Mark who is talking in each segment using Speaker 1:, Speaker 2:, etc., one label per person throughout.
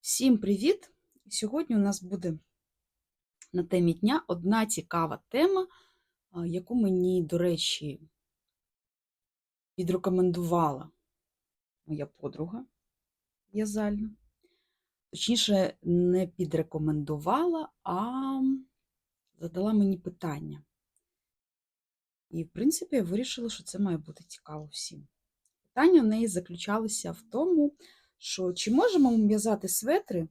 Speaker 1: Всім привіт! Сьогодні у нас буде на темі дня одна цікава тема, яку мені, до речі, підрекомендувала моя подруга в'язальна. Точніше, не підрекомендувала, а задала мені питання. І, в принципі, я вирішила, що це має бути цікаво всім. Питання в неї заключалося в тому, що чи можемо ми в'язати светри,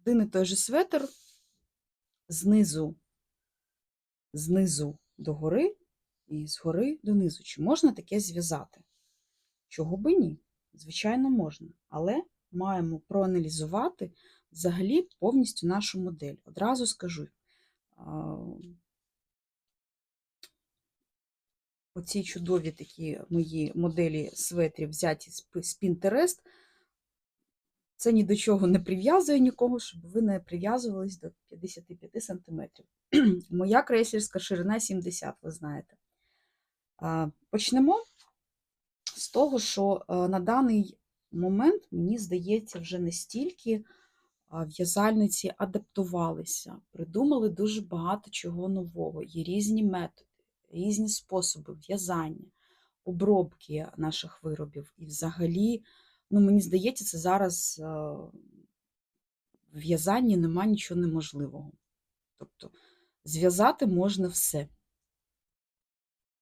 Speaker 1: один і той же светр знизу, знизу до гори і згори донизу. Чи можна таке зв'язати? Чого би ні? Звичайно, можна. Але маємо проаналізувати взагалі повністю нашу модель. Одразу скажу. Оці чудові такі мої моделі светрів взяті з Pinterest, це ні до чого не прив'язує нікого, щоб ви не прив'язувались до 55 см. Моя крейсерська ширина 70, ви знаєте. Почнемо з того, що на даний момент, мені здається, вже не стільки в'язальниці адаптувалися, придумали дуже багато чого нового. Є різні методи, різні способи в'язання, обробки наших виробів. І взагалі, ну, мені здається, це зараз в в'язанні нема нічого неможливого. Тобто зв'язати можна все.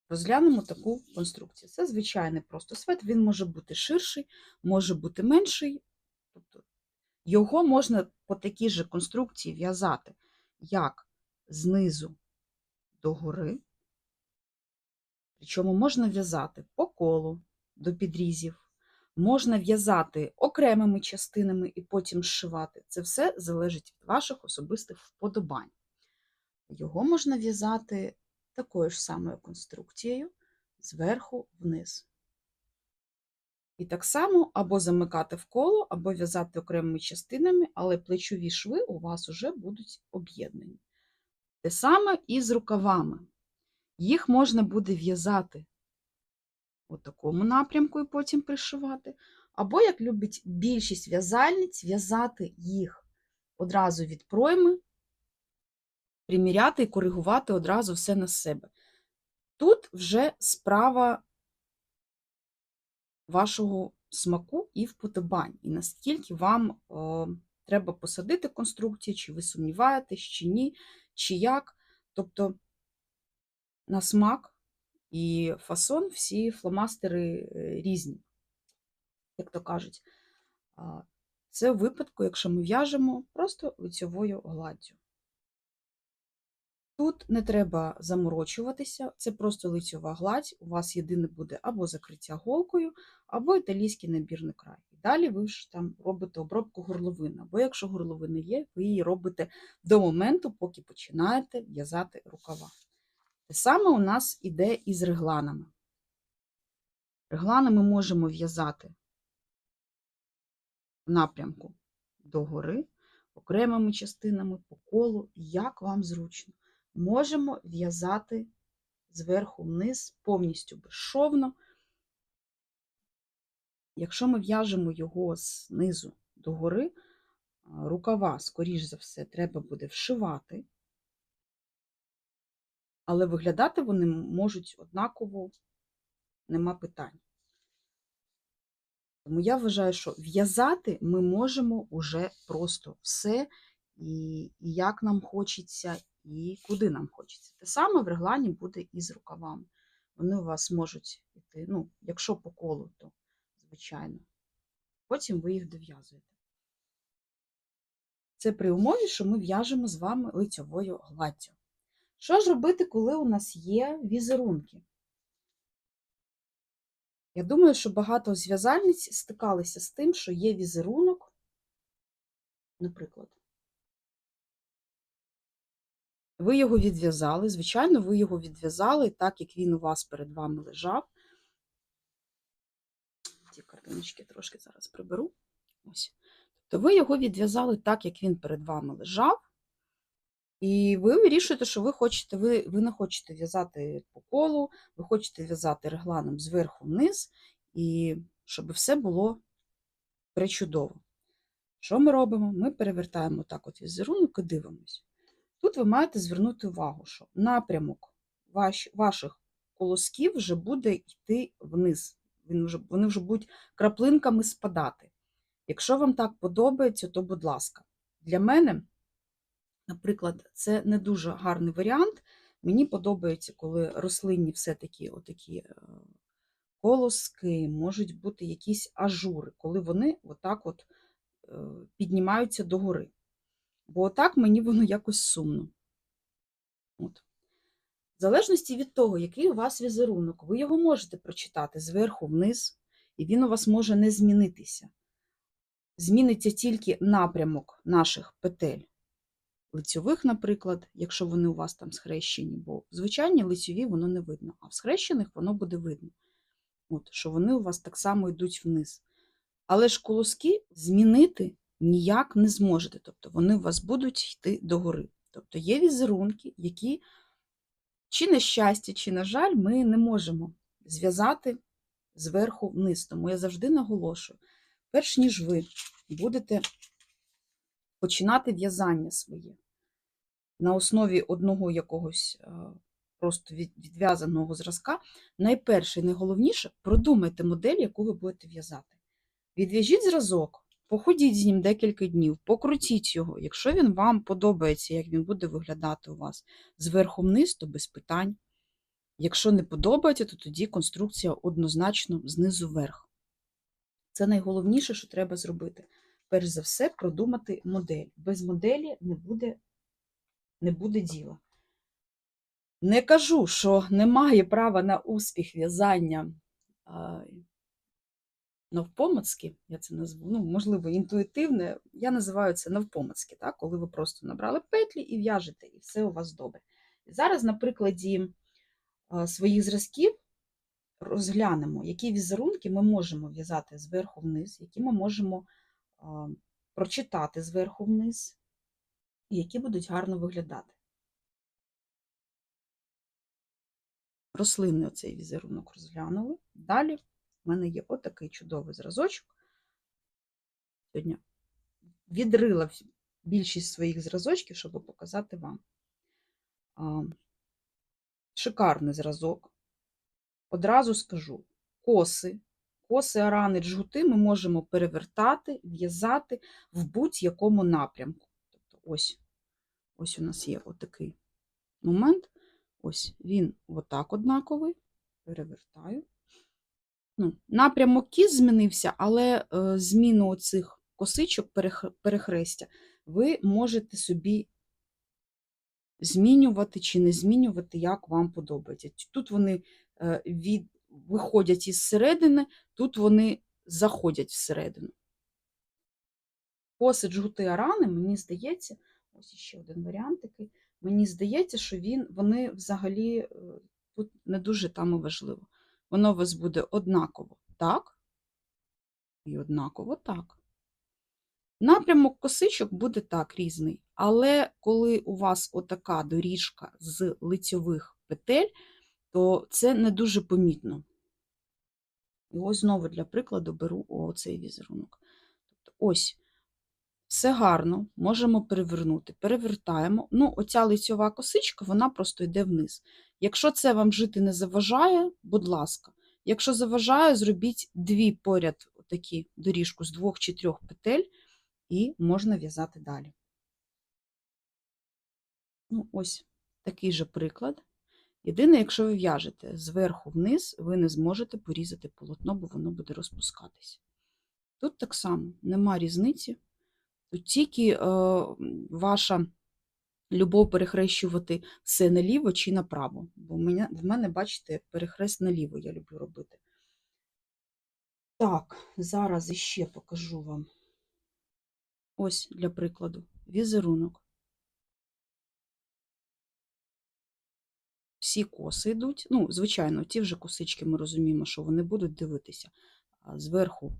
Speaker 1: Розглянемо таку конструкцію. Це звичайний просто свет, він може бути ширший, може бути менший. Тобто його можна по такій же конструкції в'язати, як знизу до гори. Причому можна в'язати по колу до підрізів, можна в'язати окремими частинами і потім зшивати. Це все залежить від ваших особистих вподобань. Його можна в'язати такою ж самою конструкцією зверху вниз. І так само або замикати в коло, або в'язати окремими частинами, але плечові шви у вас вже будуть об'єднані. Те саме і з рукавами. Їх можна буде в'язати у такому напрямку і потім пришивати. Або, як любить більшість в'язальниць, в'язати їх одразу від пройми, приміряти і коригувати одразу все на себе. Тут вже справа вашого смаку і вподобань, і наскільки вам о, треба посадити конструкцію, чи ви сумніваєтесь, чи ні, чи як. Тобто на смак і фасон всі фломастери е, різні, як то кажуть. Це в випадку, якщо ми в'яжемо просто лицьовою гладдю. Тут не треба заморочуватися, це просто лицьова гладь. У вас єдине буде або закриття голкою, або італійський набірний край. І далі ви ж там робите обробку горловини, або якщо горловина є, ви її робите до моменту, поки починаєте в'язати рукава. Те саме у нас іде і з регланами. Реглани ми можемо в'язати в напрямку догори, окремими частинами по колу, як вам зручно. Можемо в'язати зверху вниз повністю безшовно. Якщо ми в'яжемо його знизу до гори, рукава, скоріш за все, треба буде вшивати, але виглядати вони можуть однаково, нема питань. Тому я вважаю, що в'язати ми можемо уже просто все, і, і як нам хочеться, і куди нам хочеться. Те саме в реглані буде і з рукавами. Вони у вас можуть йти, ну, якщо по колу, то звичайно. Потім ви їх дов'язуєте. Це при умові, що ми в'яжемо з вами лицьовою гладдю. Що ж робити, коли у нас є візерунки? Я думаю, що багато зв'язальниць стикалися з тим, що є візерунок, наприклад. Ви його відв'язали, звичайно, ви його відв'язали так, як він у вас перед вами лежав. Ці картиночки трошки зараз приберу. Ось. Тобто ви його відв'язали так, як він перед вами лежав. І ви вирішуєте, що ви хочете, ви, ви не хочете в'язати по колу, ви хочете в'язати регланом зверху вниз, і щоб все було причудово. Що ми робимо? Ми перевертаємо так от візерунок і дивимось. Тут ви маєте звернути увагу, що напрямок ваш, ваших колосків вже буде йти вниз. Він вже, вони вже будуть краплинками спадати. Якщо вам так подобається, то будь ласка. Для мене, наприклад, це не дуже гарний варіант. Мені подобається, коли рослинні все-таки отакі е, колоски, можуть бути якісь ажури, коли вони отак от е, піднімаються догори. Бо отак мені воно якось сумно. От. В залежності від того, який у вас візерунок, ви його можете прочитати зверху вниз, і він у вас може не змінитися. Зміниться тільки напрямок наших петель лицьових, наприклад, якщо вони у вас там схрещені, бо звичайні лицьові воно не видно, а в схрещених воно буде видно, От, що вони у вас так само йдуть вниз. Але ж колоски змінити ніяк не зможете, тобто вони у вас будуть йти догори. Тобто є візерунки, які, чи на щастя, чи, на жаль, ми не можемо зв'язати зверху вниз. Тому я завжди наголошую, перш ніж ви будете починати в'язання своє на основі одного якогось е, просто відв'язаного зразка, найперше і найголовніше продумайте модель, яку ви будете в'язати. Відв'яжіть зразок, походіть з ним декілька днів, покрутіть його. Якщо він вам подобається, як він буде виглядати у вас зверху вниз, то без питань. Якщо не подобається, то тоді конструкція однозначно знизу вверх. Це найголовніше, що треба зробити. Перш за все, продумати модель. Без моделі не буде, не буде діла. Не кажу, що немає права на успіх в'язання навпомацьки, я це назву, ну, можливо, інтуїтивне, я називаю це навпомацьки, так? коли ви просто набрали петлі і в'яжете, і все у вас добре. Зараз, на прикладі своїх зразків, розглянемо, які візерунки ми можемо в'язати зверху вниз, які ми можемо прочитати зверху вниз, які будуть гарно виглядати. Рослинний оцей візерунок розглянули. Далі в мене є отакий чудовий зразочок. Сьогодні відрила більшість своїх зразочків, щоб показати вам. Шикарний зразок. Одразу скажу: коси, коси, арани, джгути ми можемо перевертати, в'язати в будь-якому напрямку. Ось, ось у нас є отакий момент. Ось він отак однаковий. Перевертаю. Ну, напрямок кіз змінився, але е, зміну оцих косичок перех- перехрестя ви можете собі змінювати чи не змінювати, як вам подобається. Тут вони е, від, виходять із середини, тут вони заходять всередину. Коси джгути арани, мені здається, ось ще один варіант такий. Мені здається, що він, вони взагалі е, тут не дуже там і важливо. Воно у вас буде однаково так і однаково так. Напрямок косичок буде так різний, але коли у вас отака доріжка з лицьових петель, то це не дуже помітно. І ось знову для прикладу беру оцей візерунок. Тобто ось все гарно, можемо перевернути. Перевертаємо. Ну, оця лицьова косичка, вона просто йде вниз. Якщо це вам жити не заважає, будь ласка. Якщо заважає, зробіть дві поряд такі доріжку з двох чи трьох петель, і можна в'язати далі. Ну, ось такий же приклад. Єдине, якщо ви в'яжете зверху вниз, ви не зможете порізати полотно, бо воно буде розпускатись. Тут так само нема різниці. Тут тільки е, ваша любов перехрещувати все наліво чи направо. Бо в мене, в мене, бачите, перехрест наліво я люблю робити. Так, зараз іще покажу вам. Ось для прикладу візерунок. Всі коси йдуть. Ну, звичайно, ті вже косички ми розуміємо, що вони будуть дивитися зверху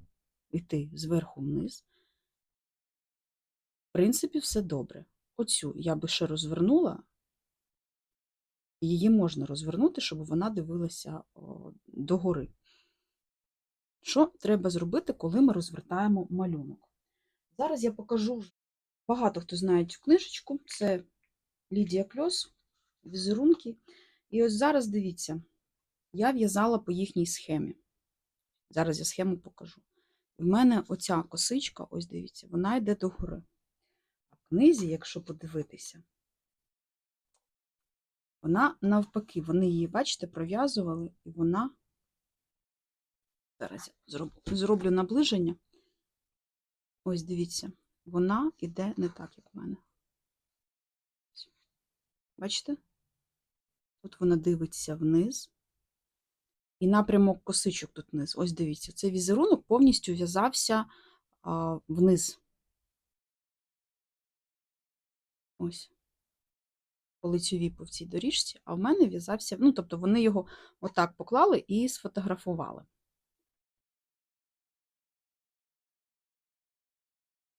Speaker 1: йти зверху вниз. Принципі, все добре. Оцю я би ще розвернула. Її можна розвернути, щоб вона дивилася догори. Що треба зробити, коли ми розвертаємо малюнок? Зараз я покажу. Багато хто знає цю книжечку. Це Лідія Кльос, візерунки. І ось зараз дивіться, я в'язала по їхній схемі. Зараз я схему покажу. В мене оця косичка, ось дивіться, вона йде догори. Книзі, якщо подивитися, вона навпаки, вони її, бачите, пров'язували, і вона. Зараз я зроблю, зроблю наближення. Ось дивіться, вона йде не так, як в мене. Бачите? Тут вона дивиться вниз. І напрямок косичок тут вниз. Ось дивіться, цей візерунок повністю в'язався вниз. Ось. По лицьовій по цій доріжці, а в мене в'язався, ну, тобто вони його отак поклали і сфотографували.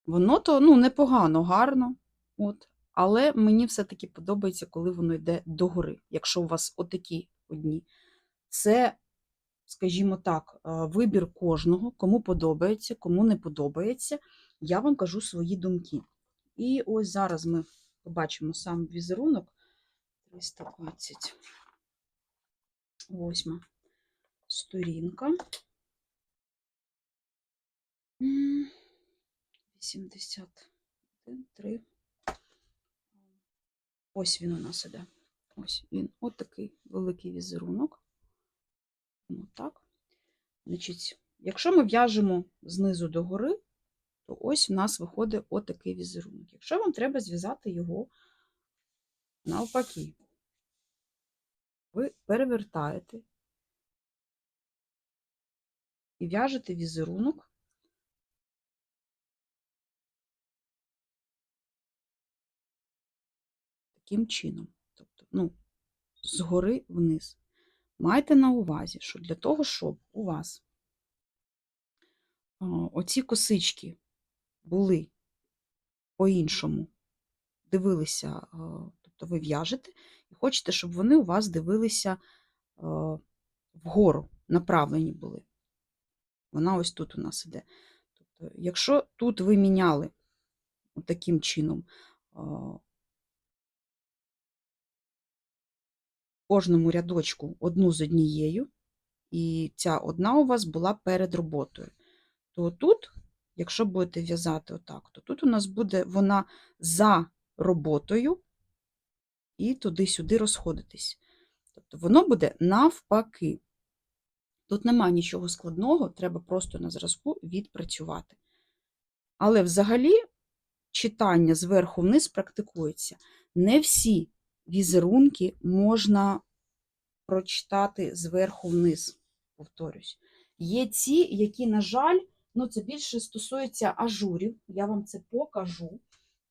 Speaker 1: Воно то ну, непогано, гарно, от. але мені все-таки подобається, коли воно йде догори, якщо у вас отакі одні. Це, скажімо так, е, вибір кожного, кому подобається, кому не подобається. Я вам кажу свої думки. І ось зараз ми побачимо сам візерунок 328 сторінка. М, 81, 3. Ось він у нас іде. Ось він. От такий великий візерунок. Отак. Значить, якщо ми в'яжемо знизу до гори, то ось в нас виходить отакий візерунок. Якщо вам треба зв'язати його навпаки, ви перевертаєте і в'яжете візерунок таким чином. Тобто, ну, згори вниз. Майте на увазі, що для того, щоб у вас оці косички були по-іншому, дивилися, тобто ви в'яжете, і хочете, щоб вони у вас дивилися вгору, направлені були. Вона ось тут у нас іде. Тобто, якщо тут ви міняли таким чином кожному рядочку одну з однією, і ця одна у вас була перед роботою. То тут, якщо будете в'язати отак, то тут у нас буде вона за роботою і туди-сюди розходитись. Тобто воно буде навпаки. Тут немає нічого складного, треба просто на зразку відпрацювати. Але взагалі читання зверху вниз практикується. Не всі візерунки можна прочитати зверху вниз, повторюсь. Є ті, які, на жаль, ну це більше стосується ажурів, я вам це покажу,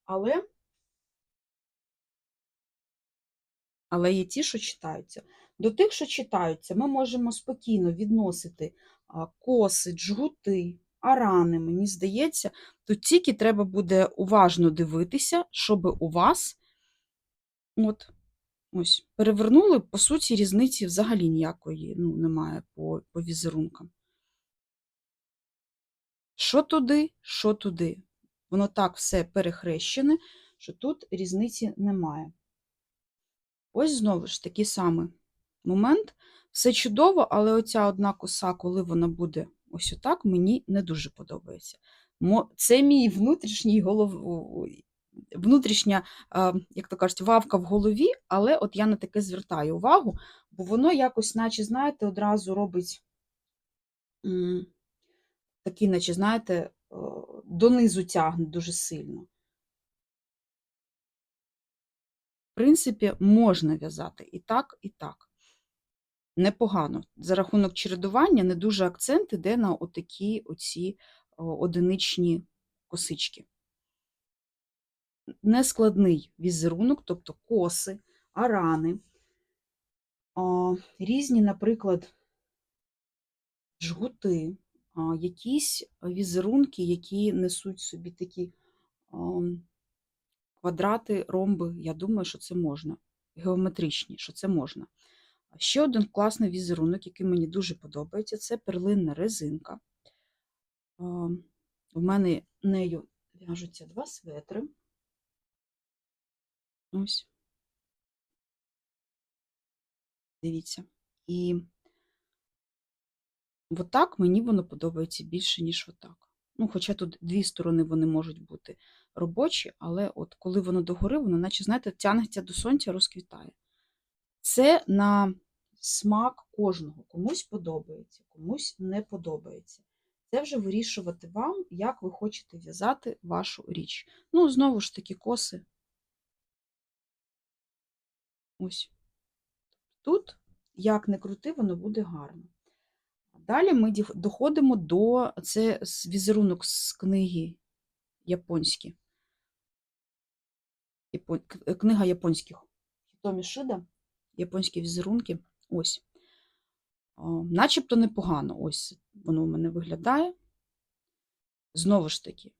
Speaker 1: але, але є ті, що читаються. До тих, що читаються, ми можемо спокійно відносити коси, джгути, арани, мені здається, тут тільки треба буде уважно дивитися, щоб у вас От, ось, перевернули, по суті, різниці взагалі ніякої ну, немає по, по візерункам. Що туди, що туди. Воно так все перехрещене, що тут різниці немає. Ось знову ж такий самий момент. Все чудово, але оця одна коса, коли вона буде ось отак, мені не дуже подобається. Це мій внутрішній голов внутрішня, як то кажуть, вавка в голові, але от я на таке звертаю увагу, бо воно якось, наче, знаєте, одразу робить такий, наче, знаєте, донизу тягне дуже сильно. В принципі, можна в'язати і так, і так. Непогано. За рахунок чередування не дуже акцент іде на отакі оці одиничні косички нескладний візерунок, тобто коси, арани, різні, наприклад, жгути, якісь візерунки, які несуть собі такі квадрати, ромби. Я думаю, що це можна. Геометричні, що це можна. Ще один класний візерунок, який мені дуже подобається, це перлинна резинка. У мене нею В'яжуться два светри. Ось. Дивіться. І отак мені воно подобається більше, ніж отак. Ну, хоча тут дві сторони вони можуть бути робочі, але от коли воно догори, воно, наче, знаєте, тягнеться до сонця, розквітає. Це на смак кожного. Комусь подобається, комусь не подобається. Це вже вирішувати вам, як ви хочете в'язати вашу річ. Ну, знову ж таки, коси. Ось. Тут, як не крути, воно буде гарно. Далі ми доходимо до це візерунок з книги японські. Япон- Книга японських. Хітомі Шида, японські візерунки. Ось. Начебто непогано. Ось воно у мене виглядає. Знову ж таки,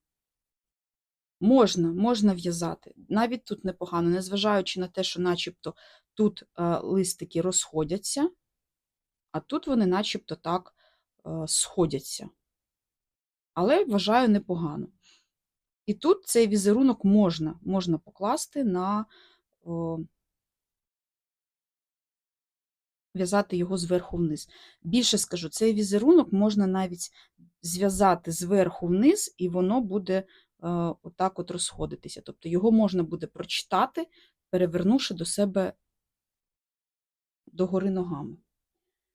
Speaker 1: можна, можна в'язати. Навіть тут непогано, незважаючи на те, що начебто тут е, листики розходяться, а тут вони начебто так е, сходяться. Але вважаю непогано. І тут цей візерунок можна, можна покласти на в'язати його зверху вниз. Більше скажу, цей візерунок можна навіть зв'язати зверху вниз, і воно буде е, отак от розходитися. Тобто його можна буде прочитати, перевернувши до себе догори ногами.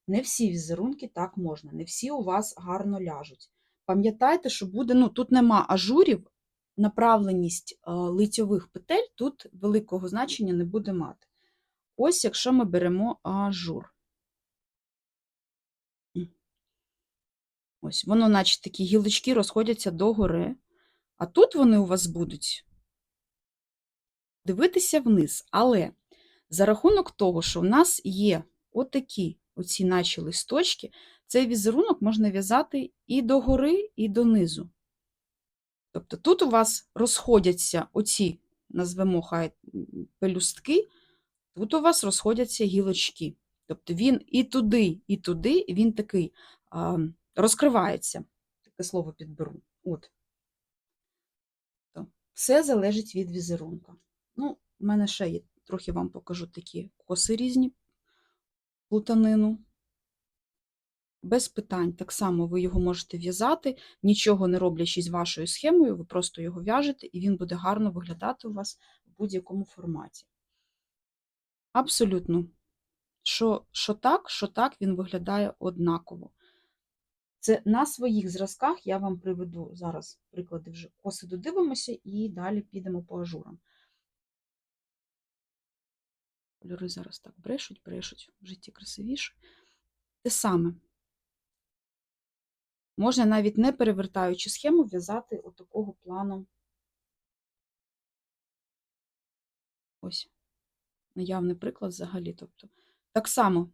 Speaker 1: Не всі візерунки так можна, не всі у вас гарно ляжуть. Пам'ятайте, що буде, ну тут нема ажурів, направленість е, лицьових петель тут великого значення не буде мати. Ось якщо ми беремо ажур. Ось, воно, наче такі гілочки розходяться догори, а тут вони у вас будуть дивитися вниз. Але за рахунок того, що в нас є отакі оці наші листочки, цей візерунок можна в'язати і догори, і донизу. Тобто тут у вас розходяться оці, назвемо хай пелюстки, тут у вас розходяться гілочки. Тобто він і туди, і туди, він такий а, розкривається. Таке слово підберу. От. Все залежить від візерунка. Ну, в мене ще є, трохи вам покажу такі коси різні, плутанину. Без питань, так само ви його можете в'язати, нічого не роблячи з вашою схемою, ви просто його в'яжете, і він буде гарно виглядати у вас в будь-якому форматі. Абсолютно. Що, що так, що так, він виглядає однаково. Це на своїх зразках я вам приведу зараз приклади вже коси додивимося і далі підемо по ажурам. Кольори зараз так брешуть, брешуть, в житті красивіше. Те саме. Можна навіть не перевертаючи схему, в'язати отакого плану. Ось, наявний приклад взагалі. Тобто, так само,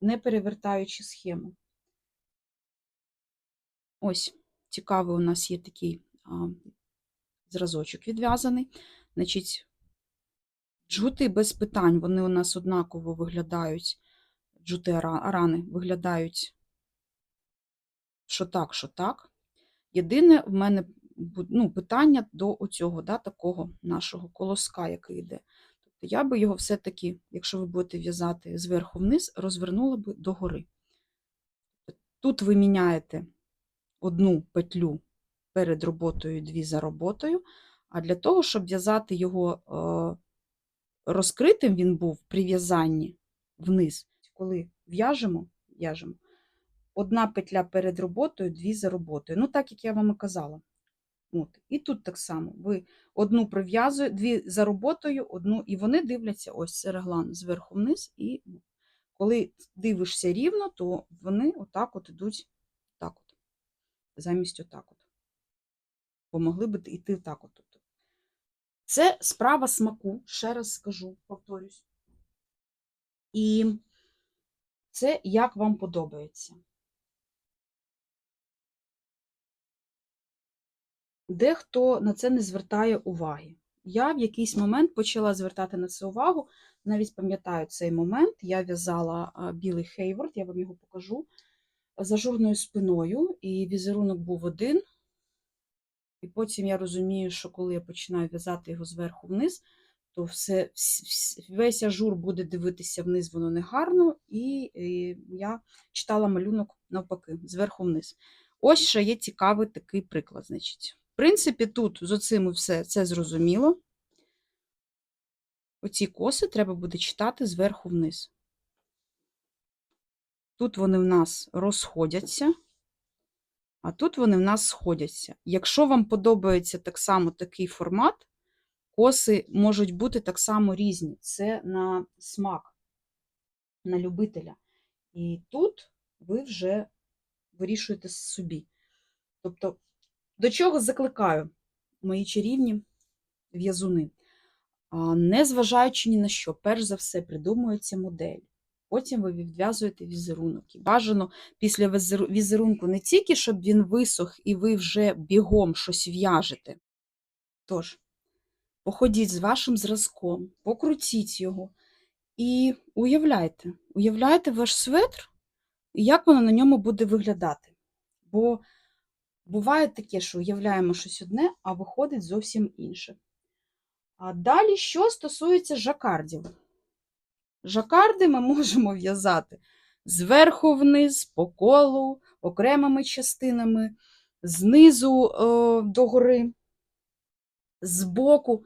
Speaker 1: не перевертаючи схему. Ось, цікавий у нас є такий а, зразочок відв'язаний. Значить, джгути без питань, вони у нас однаково виглядають, джути арани виглядають що так, що так. Єдине в мене ну, питання до оцього, да, такого нашого колоска, який йде. Тобто я би його все-таки, якщо ви будете в'язати зверху вниз, розвернула би догори. Тут ви міняєте одну петлю перед роботою, дві за роботою, а для того, щоб в'язати його е, розкритим, він був при в'язанні вниз. Коли в'яжемо, в'яжемо, одна петля перед роботою, дві за роботою. Ну, так як я вам і казала. От. І тут так само. Ви одну прив'язуєте, дві за роботою, одну, і вони дивляться, ось це реглан зверху вниз, і коли дивишся рівно, то вони отак от ідуть так от, замість отак от. Помогли би йти так от. Це справа смаку, ще раз скажу, повторюсь. І це як вам подобається. Дехто на це не звертає уваги. Я в якийсь момент почала звертати на це увагу. Навіть пам'ятаю цей момент. Я в'язала білий хейворд, я вам його покажу, з ажурною спиною, і візерунок був один. І потім я розумію, що коли я починаю в'язати його зверху вниз, то все, вс- вс- весь ажур буде дивитися вниз, воно не гарно, і, і я читала малюнок навпаки, зверху вниз. Ось ще є цікавий такий приклад. Значить. В принципі, тут з оцим все це зрозуміло. Оці коси треба буде читати зверху вниз. Тут вони в нас розходяться, а тут вони в нас сходяться. Якщо вам подобається так само такий формат, коси можуть бути так само різні. Це на смак, на любителя. І тут ви вже вирішуєте собі. Тобто, до чого закликаю мої чарівні в'язуни? Незважаючи ні на що, перш за все придумується модель. Потім ви відв'язуєте візерунок. І бажано після візерунку не тільки, щоб він висох і ви вже бігом щось в'яжете. Тож, походіть з вашим зразком, покрутіть його і уявляйте, уявляйте ваш светр, і як воно на ньому буде виглядати. Бо буває таке, що уявляємо щось одне, а виходить зовсім інше. А далі, що стосується жакардів. Жакарди ми можемо в'язати зверху вниз, по колу, окремими частинами, знизу е, догори, збоку.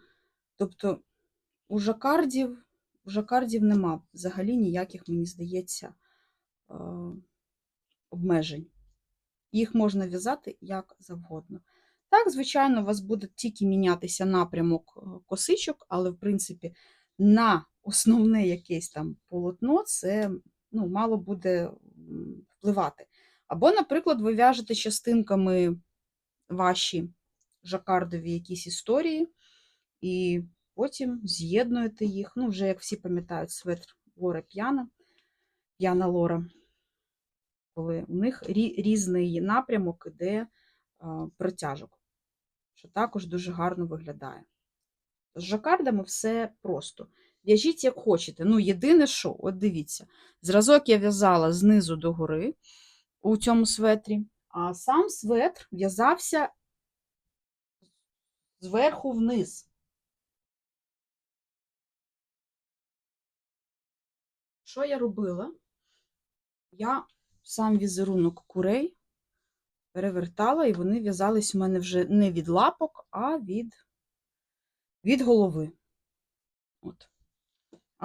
Speaker 1: Тобто у жакардів, у жакардів нема взагалі ніяких, мені здається, е, обмежень. Їх можна в'язати як завгодно. Так, звичайно, у вас буде тільки мінятися напрямок е, косичок, але, в принципі, на основне якесь там полотно це ну, мало буде впливати. Або, наприклад, ви в'яжете частинками ваші жакардові якісь історії, і потім з'єднуєте їх. Ну, вже як всі пам'ятають, светр Лора П'яна, П'яна Лора, коли у них різний напрямок іде протяжок, що також дуже гарно виглядає. З жакардами все просто. В'яжіть як хочете. Ну, єдине, що, от дивіться, зразок я в'язала знизу до гори у цьому светрі, а сам светр в'язався зверху вниз. Що я робила? Я сам візерунок курей перевертала, і вони в'язались у мене вже не від лапок, а від, від голови. От.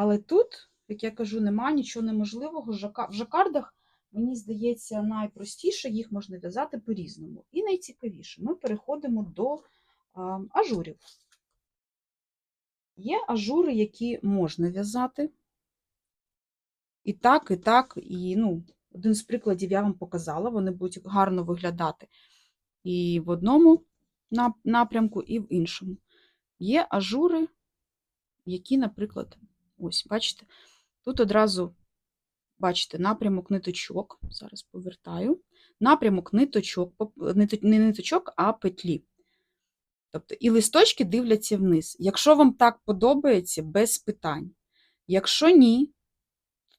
Speaker 1: Але тут, як я кажу, немає нічого неможливого. В жакардах, мені здається, найпростіше їх можна в'язати по-різному. І найцікавіше, ми переходимо до ажурів. Є ажури, які можна в'язати. І так, і так, і ну, один з прикладів я вам показала, вони будуть гарно виглядати і в одному напрямку, і в іншому. Є ажури, які, наприклад, ось, бачите, тут одразу, бачите, напрямок ниточок, зараз повертаю, напрямок ниточок, не ниточок, а петлі. Тобто і листочки дивляться вниз. Якщо вам так подобається, без питань. Якщо ні,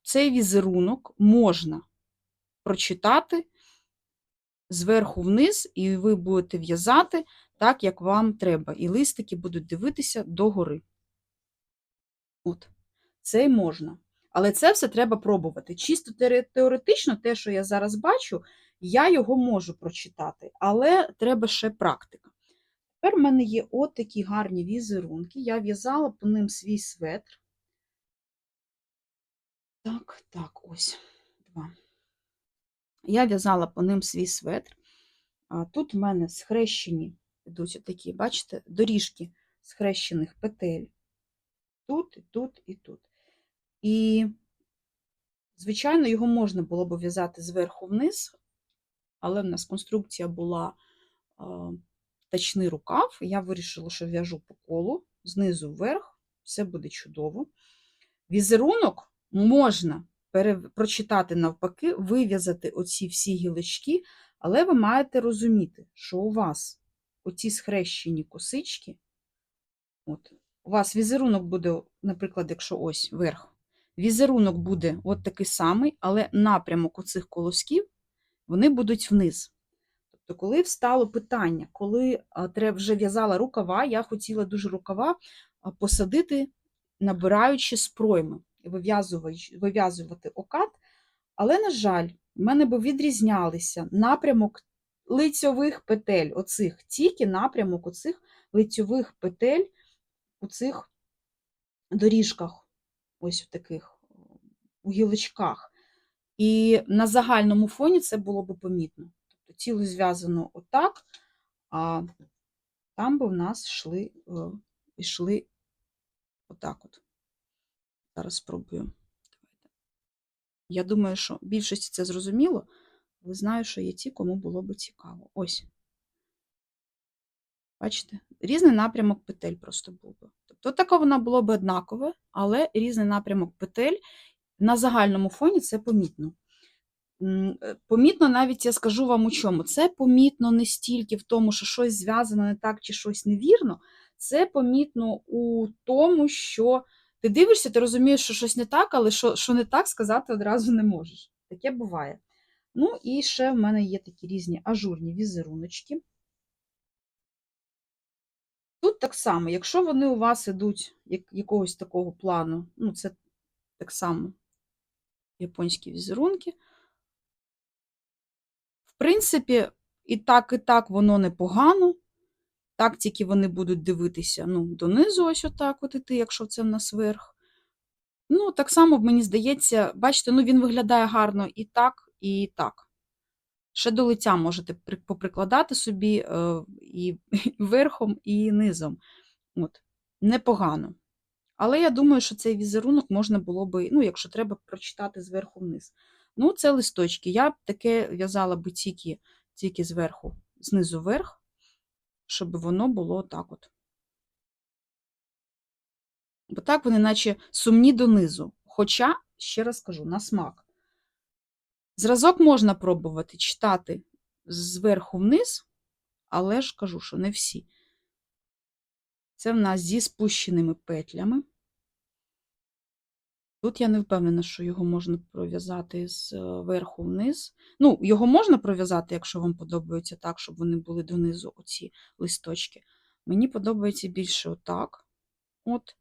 Speaker 1: цей візерунок можна прочитати зверху вниз, і ви будете в'язати так, як вам треба. І листики будуть дивитися догори. От, це й можна. Але це все треба пробувати. Чисто теоретично, те, що я зараз бачу, я його можу прочитати, але треба ще практика. Тепер в мене є от такі гарні візерунки. Я в'язала по ним свій светр. Так, так, ось два. Я в'язала по ним свій светр. А тут в мене схрещені, йдуть такі, бачите, доріжки схрещених петель. Тут, і тут, і тут. І, звичайно, його можна було б в'язати зверху вниз, але в нас конструкція була а, тачний рукав. Я вирішила, що в'яжу по колу, знизу вверх, все буде чудово. Візерунок можна прочитати навпаки, вив'язати оці всі гілочки, але ви маєте розуміти, що у вас оці схрещені косички, от, у вас візерунок буде, наприклад, якщо ось верх, візерунок буде от такий самий, але напрямок оцих колосків, вони будуть вниз. Тобто коли встало питання, коли треба вже в'язала рукава, я хотіла дуже рукава посадити, набираючи з пройми, вив'язувач- вив'язувати окат, але, на жаль, в мене би відрізнялися напрямок лицьових петель, оцих, тільки напрямок оцих лицьових петель у цих доріжках, ось в таких у гілочках. І на загальному фоні це було б помітно. Тобто тіло зв'язано отак, а там би в нас йшли, е, йшли отак от. Зараз спробую. Я думаю, що більшості це зрозуміло, але знаю, що є ті, кому було би цікаво. Ось. Бачите? Різний напрямок петель просто був би. Тобто така вона було б однакове, але різний напрямок петель на загальному фоні це помітно. Е, Помітно навіть я скажу вам у чому. Це помітно не стільки в тому, що щось зв'язано не так чи щось невірно. Це помітно у тому, що ти дивишся, ти розумієш, що щось не так, але що, що не так сказати одразу не можеш. Таке буває. Ну і ще в мене є такі різні ажурні візеруночки. Тут так само, якщо вони у вас ідуть як, якогось такого плану, ну це так само японські візерунки. В принципі, і так, і так воно непогано. Так тільки вони будуть дивитися ну, донизу, ось отак от іти, якщо це в нас верх. Ну, так само, мені здається, бачите, ну він виглядає гарно і так, і так. Ще до лиця можете поприкладати собі е, і верхом, і низом. От. Непогано. Але я думаю, що цей візерунок можна було би, ну, якщо треба, прочитати зверху вниз. Ну, це листочки. Я б таке в'язала би тільки, тільки зверху, знизу вверх, щоб воно було так от. Бо так вони наче сумні донизу. Хоча, ще раз кажу, на смак. Зразок можна пробувати читати зверху вниз, але ж кажу, що не всі. Це в нас зі спущеними петлями. Тут я не впевнена, що його можна пров'язати зверху вниз. Ну, його можна пров'язати, якщо вам подобається так, щоб вони були донизу, оці листочки. Мені подобається більше отак. От.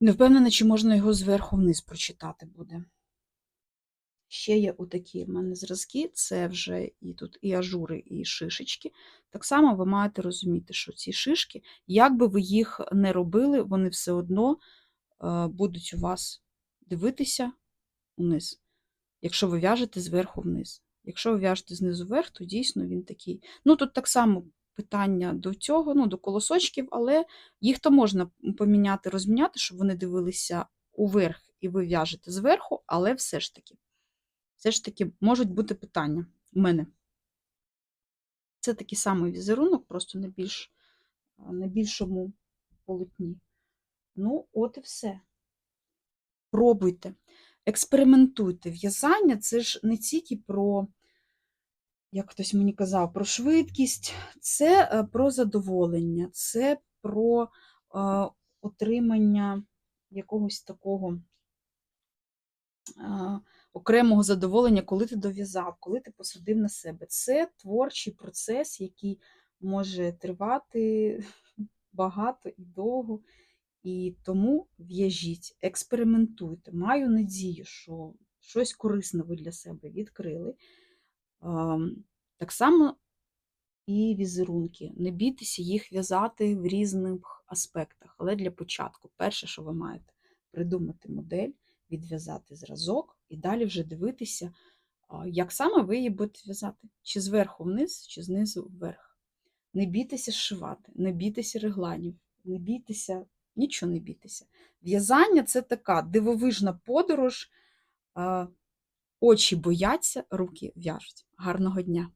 Speaker 1: Не впевнена, чи можна його зверху вниз прочитати буде. Ще є отакі в мене зразки, це вже і тут і ажури, і шишечки. Так само ви маєте розуміти, що ці шишки, як би ви їх не робили, вони все одно е, будуть у вас дивитися вниз, якщо ви в'яжете зверху вниз. Якщо ви в'яжете знизу вверх, то дійсно він такий. Ну, тут так само питання до цього, ну, до колосочків, але їх то можна поміняти, розміняти, щоб вони дивилися уверх і ви в'яжете зверху, але все ж таки. Все ж таки можуть бути питання у мене. Це такий самий візерунок, просто на, більш, на більшому полотні. Ну, от і все. Пробуйте, експериментуйте. В'язання це ж не тільки про, як хтось мені казав, про швидкість, це е, про задоволення, це про е, отримання якогось такого. е, окремого задоволення, коли ти дов'язав, коли ти посадив на себе. Це творчий процес, який може тривати багато і довго. І тому в'яжіть, експериментуйте. Маю надію, що щось корисне ви для себе відкрили. Так само і візерунки. Не бійтеся їх в'язати в різних аспектах. Але для початку, перше, що ви маєте, придумати модель, відв'язати зразок і далі вже дивитися, як саме ви її будете в'язати. Чи зверху вниз, чи знизу вверх. Не бійтеся шивати, не бійтеся регланів, не бійтеся, нічого не бійтеся. В'язання це така дивовижна подорож. Очі бояться, руки в'яжуть. Гарного дня!